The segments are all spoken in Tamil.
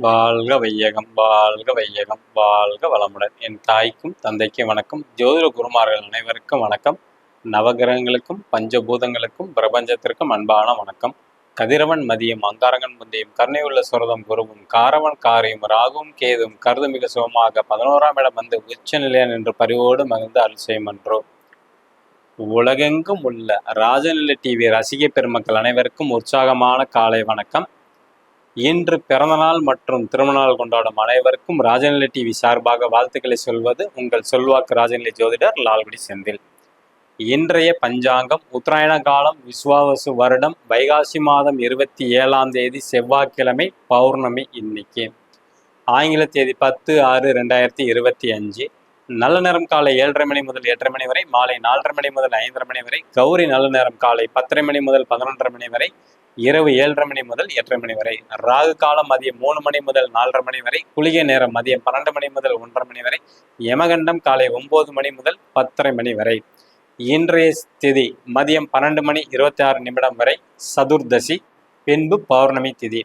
வாழ்க வையகம் வாழ்க வையகம் வாழ்க வளமுடன். என் தாய்க்கும் தந்தைக்கும் வணக்கம். ஜோதிட குருமார்கள் அனைவருக்கும் வணக்கம். நவகிரகங்களுக்கும் பஞ்சபூதங்களுக்கும் பிரபஞ்சத்திற்கும் அன்பான வணக்கம். கதிரவன் மதியம் அங்காரங்கன் முந்தையும் கருணை உள்ள சுரதம் குருவும் காரவன் காரியும் ராகுவும் கேதும் கருது மிக சுகமாக பதினோராம் இடம் வந்து உச்ச நிலையன் என்று பரிவோடு மகிழ்ந்து அருள் என்றோ உலகெங்கும் உள்ள ராஜநிலை டிவி ரசிக பெருமக்கள் அனைவருக்கும் உற்சாகமான காலை வணக்கம். இன்று பிறந்தநாள் மற்றும் திருமணநாள் கொண்டாடும் அனைவருக்கும் ராஜநிலை டிவி சார்பாக வாழ்த்துக்களை சொல்வது உங்கள் சொல்வாக்கு ராஜநிலை ஜோதிடர் லால்குடி செந்தில். இன்றைய பஞ்சாங்கம் உத்தராயண காலம் விஸ்வாவசு வருடம் வைகாசி மாதம் இருபத்தி ஏழாம் தேதி செவ்வாய்க்கிழமை பௌர்ணமி இன்னைக்கு. ஆங்கில தேதி பத்து ஆறு ரெண்டாயிரத்தி இருபத்தி அஞ்சு. நல்ல நேரம் காலை ஏழரை மணி முதல் எட்டரை மணி வரை மாலை நாலரை மணி முதல் ஐந்தரை மணி வரை கௌரி நல்ல நேரம் காலை பத்தரை மணி முதல் பதினொன்றரை மணி வரை இரவு ஏழரை மணி முதல் எட்டரை மணி வரை. ராகு காலம் மதியம் மூணு மணி முதல் நாலரை மணி வரை. குளிகை நேரம் மதியம் பன்னெண்டு மணி முதல் ஒன்றரை மணி வரை. யமகண்டம் காலை ஒன்பது மணி முதல் பத்தரை மணி வரை. இன்றைய திதி மதியம் பன்னெண்டு மணி இருபத்தி ஆறு நிமிடம் வரை சதுர்தசி பின்பு பௌர்ணமி திதி.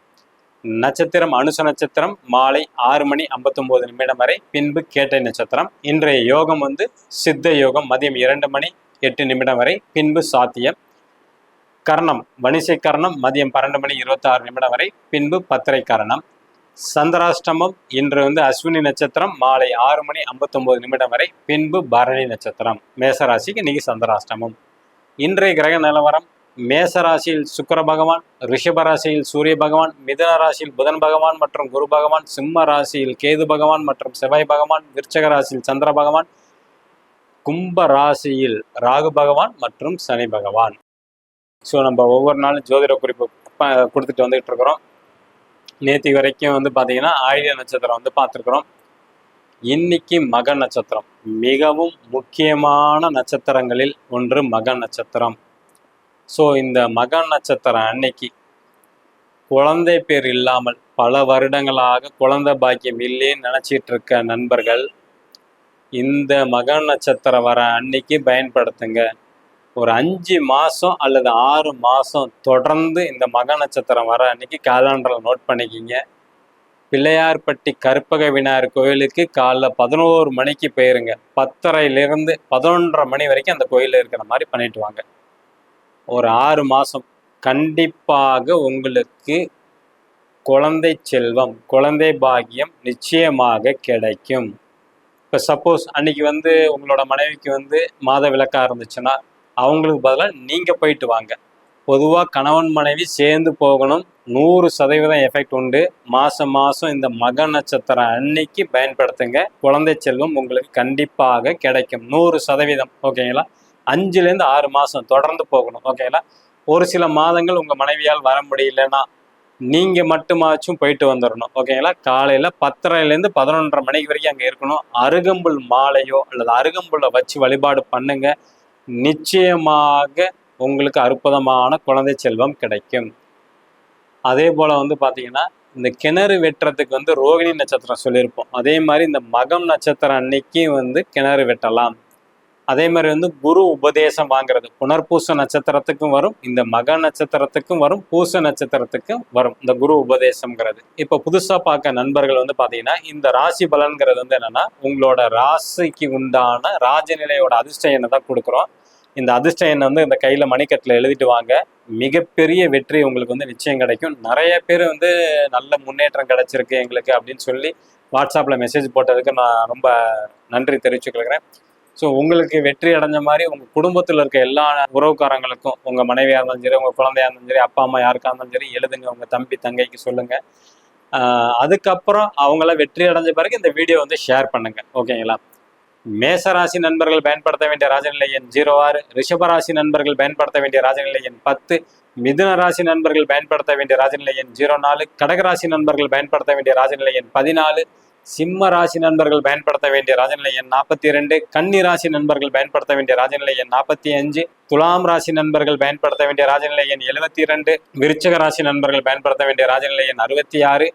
நட்சத்திரம் அனுச நட்சத்திரம் மாலை ஆறு மணி ஐம்பத்தொம்போது நிமிடம் வரை பின்பு கேட்டை நட்சத்திரம். இன்றைய யோகம் வந்து சித்த யோகம் மதியம் இரண்டு மணி எட்டு நிமிடம் வரை பின்பு சாத்தியம். கர்ணம் வணிசை கர்ணம் மதியம் பன்னெண்டு மணி இருபத்தி ஆறு நிமிடம் வரை பின்பு பத்திரை கரணம். சந்திராஷ்டமம் இன்று வந்து அஸ்வினி நட்சத்திரம் மாலை ஆறு மணி ஐம்பத்தொம்போது நிமிடம் வரை பின்பு பரணி நட்சத்திரம். மேசராசிக்கு இன்னைக்கு சந்திராஷ்டமம். இன்றைய கிரக நிலவரம் மேச ராசியில் சுக்கர பகவான் ரிஷப ராசியில் சூரிய பகவான் மிதன ராசியில் புதன் பகவான் மற்றும் குரு பகவான் சிம்ம ராசியில் கேது பகவான் மற்றும் செவ்வாய் பகவான் விருச்சக ராசியில் சந்திர பகவான் கும்ப ராசியில் ராகு பகவான் மற்றும் சனி பகவான். ஸோ நம்ம ஒவ்வொரு நாளும் ஜோதிட குறிப்பு கொடுத்துட்டு வந்துகிட்டு இருக்கிறோம். நேற்று வரைக்கும் வந்து பார்த்தீங்கன்னா ஆயுத நட்சத்திரம் வந்து பார்த்துருக்குறோம் இன்னைக்கு மக நட்சத்திரம். மிகவும் முக்கியமான நட்சத்திரங்களில் ஒன்று மக நட்சத்திரம். ஸோ இந்த மக நட்சத்திரம் அன்னைக்கு குழந்தை பேர் இல்லாமல் பல வருடங்களாக குழந்தை பாக்கியம் இல்லைன்னு நினச்சிட்டு இருக்க நண்பர்கள் இந்த மக நட்சத்திரம் வர அன்னைக்கு பயன்படுத்துங்க. ஒரு அஞ்சு மாதம் அல்லது ஆறு மாதம் தொடர்ந்து இந்த மக நட்சத்திரம் வர அன்னைக்கு கேலண்டரில் நோட் பண்ணிக்கிங்க. பிள்ளையார்பட்டி கற்பக விநாயகர் கோயிலுக்கு காலைல பதினோரு மணிக்கு போயிருங்க. பத்தரையிலிருந்து பதினொன்றரை மணி வரைக்கும் அந்த கோயிலில் இருக்கிற மாதிரி பண்ணிட்டு வாங்க. ஒரு ஆறு மாதம் கண்டிப்பாக உங்களுக்கு குழந்தை செல்வம் குழந்தை பாக்கியம் நிச்சயமாக கிடைக்கும். இப்போ சப்போஸ் அன்னைக்கு வந்து உங்களோட மனைவிக்கு வந்து மாத விளக்கா இருந்துச்சுன்னா அவங்களுக்கு பதிலாக நீங்கள் போயிட்டு வாங்க. பொதுவாக கணவன் மனைவி சேர்ந்து போகணும். நூறு சதவீதம் எஃபெக்ட் உண்டு. மாதம் மாதம் இந்த மக நட்சத்திரம் அன்னைக்கு பயன்படுத்துங்க. குழந்தை செல்வம் உங்களுக்கு கண்டிப்பாக கிடைக்கும். நூறு சதவீதம். ஓகேங்களா? அஞ்சுலேருந்து ஆறு மாதம் தொடர்ந்து போகணும். ஓகேங்களா? ஒரு சில மாதங்கள் உங்கள் மனைவியால் வர முடியலன்னா நீங்கள் மட்டுமாச்சும் போயிட்டு வந்துடணும் ஓகேங்களா? காலையில் பத்தரைலேருந்து பதினொன்றரை மணிக்கு வரைக்கும் அங்கே இருக்கணும். அருகம்புல் மாலையோ அல்லது அருகம்புல்லை வச்சு வழிபாடு பண்ணுங்கள் நிச்சயமாக உங்களுக்கு அற்புதமான குழந்தை செல்வம் கிடைக்கும். அதே போல் வந்து பார்த்தீங்கன்னா இந்த கிணறு வெட்டுறதுக்கு வந்து ரோகிணி நட்சத்திரம் சொல்லியிருப்போம். அதே மாதிரி இந்த மகம் நட்சத்திரம் அன்னைக்கு வந்து கிணறு வெட்டலாம். அதே மாதிரி வந்து குரு உபதேசம் வாங்குறது. புனர்பூச நட்சத்திரத்துக்கும் வரும் இந்த மக நட்சத்திரத்துக்கும் வரும் பூச நட்சத்திரத்துக்கும் வரும் இந்த குரு உபதேசம்ங்கிறது. இப்போ புதுசாக பார்க்க நண்பர்கள் வந்து பார்த்தீங்கன்னா இந்த ராசி பலன்கிறது வந்து என்னன்னா உங்களோட ராசிக்கு உண்டான ராஜநிலையோட அதிர்ஷ்ட எண்ணை தான் கொடுக்குறோம். இந்த அதிர்ஷ்ட எண்ணை வந்து இந்த கையில் மணிக்கட்டில் எழுதிட்டு வாங்க. மிகப்பெரிய வெற்றி உங்களுக்கு வந்து நிச்சயம் கிடைக்கும். நிறைய பேர் வந்து நல்ல முன்னேற்றம் கிடைச்சிருக்கு எங்களுக்கு அப்படின்னு சொல்லி வாட்ஸ்அப்பில் மெசேஜ் போட்டதுக்கு நான் ரொம்ப நன்றி தெரிவிச்சுக்கொள்கிறேன். ஸோ உங்களுக்கு வெற்றி அடைஞ்ச மாதிரி உங்கள் குடும்பத்தில் இருக்க எல்லா உறவுக்காரங்களுக்கும் உங்கள் மனைவியாக இருந்தாலும் சரி உங்கள் குழந்தையா இருந்தாலும் சரி அப்பா அம்மா யாருக்காக இருந்தாலும் சரி எழுதுங்க. உங்கள் தம்பி தங்கைக்கு சொல்லுங்கள் அதுக்கப்புறம் அவங்கள வெற்றி அடைஞ்ச பிறகு இந்த வீடியோ வந்து ஷேர் பண்ணுங்க. ஓகேங்களா மேசராசி நண்பர்கள் பயன்படுத்த வேண்டிய ராஜநிலை எண் ஜீரோ ஆறு. ரிஷபராசி நண்பர்கள் பயன்படுத்த வேண்டிய ராஜநிலை எண் பத்து. மிதுன ராசி நண்பர்கள் பயன்படுத்த வேண்டிய ராஜநிலை எண் ஜீரோ நாலு. கடகராசி நண்பர்கள் பயன்படுத்த வேண்டிய ராஜநிலை எண் பதினாலு. சிம்ம ராசி நண்பர்கள் பயன்படுத்த வேண்டிய ராஜநிலை எண் நாற்பத்தி ரெண்டு கன்னி ராசி நண்பர்கள் பயன்படுத்த வேண்டிய ராஜநிலை எண் நாற்பத்தி அஞ்சு துலாம் ராசி நண்பர்கள் பயன்படுத்த வேண்டிய ராஜநிலை எண் எழுபத்தி இரண்டு விருச்சக ராசி நண்பர்கள் பயன்படுத்த வேண்டிய ராஜநிலை எண் அறுபத்தி ஆறு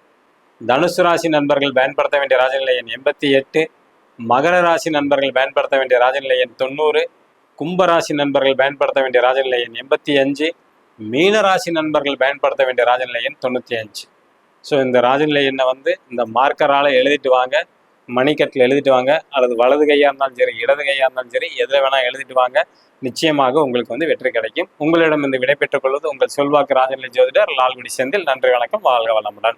தனுசு ராசி நண்பர்கள் பயன்படுத்த வேண்டிய ராஜநிலை எண் எண்பத்தி எட்டு மகர ராசி நண்பர்கள் பயன்படுத்த வேண்டிய ராஜநிலை எண் தொண்ணூறு கும்பராசி நண்பர்கள் பயன்படுத்த வேண்டிய ராஜநிலை எண் எண்பத்தி அஞ்சு மீனராசி நண்பர்கள் பயன்படுத்த வேண்டிய ராஜநிலை எண் தொண்ணூற்றி அஞ்சு ஸோ இந்த ராஜநிலை எண்ணை வந்து இந்த மார்க்கரால் எழுதிட்டு வாங்க மணிக்கட்டில் எழுதிட்டு வாங்க அல்லது வலது கையாக இருந்தாலும் சரி இடது கையாக இருந்தாலும் சரி எதில் வேணால் எழுதிட்டு வாங்க. நிச்சயமாக உங்களுக்கு வந்து வெற்றி கிடைக்கும். உங்களிடம் இந்த விடை பெற்றுக் கொள்வது உங்கள் செல்வாக்கு ராஜநிலை ஜோதிடர் லால்குடி செந்தில். நன்றி வணக்கம். வாழ்க வளமுடன்.